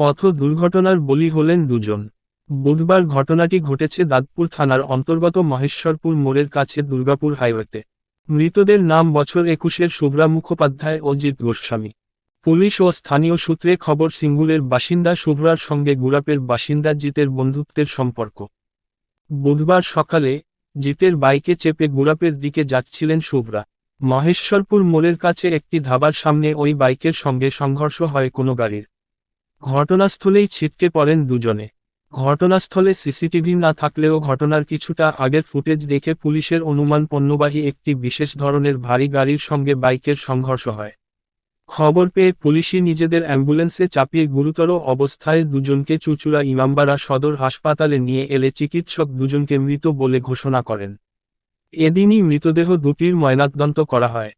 পথ দুর্ঘটনার বলি হলেন দুজন। বুধবার ঘটনাটি ঘটেছে দাঁতপুর থানার অন্তর্গত মহেশ্বরপুর মোড়ের কাছে দুর্গাপুর হাইওয়েতে। মৃতদের নাম বছর একুশের শুভ্রা মুখোপাধ্যায় ও জিৎ গোস্বামী। পুলিশ ও স্থানীয় সূত্রে খবর, সিঙ্গুরের বাসিন্দা শুভ্রার সঙ্গে গুরাপের বাসিন্দা জিতের বন্ধুত্বের সম্পর্ক। বুধবার সকালে জিতের বাইকে চেপে গুরাপের দিকে যাচ্ছিলেন শুভ্রা। মহেশ্বরপুর মোড়ের কাছে একটি ধাবার সামনে ওই বাইকের সঙ্গে সংঘর্ষ হয় কোনো গাড়ির। ঘটনাস্থলেই ছিটকে পড়েন দুজনে। ঘটনাস্থলে সিসিটিভি না থাকলেও ঘটনার কিছুটা আগের ফুটেজ দেখে পুলিশের অনুমান পণ্যবাহী একটি বিশেষ ধরনের ভারী গাড়ির সঙ্গে বাইকের সংঘর্ষ হয়। খবর পেয়ে পুলিশই নিজেদের অ্যাম্বুলেন্সে চাপিয়ে গুরুতর অবস্থায় দুজনকে চুচুড়া ইমামবাড়া সদর হাসপাতালে নিয়ে এলে চিকিৎসক দুজনকে মৃত বলে ঘোষণা করেন। এদিনই মৃতদেহ দুটির ময়নাতদন্ত করা হয়।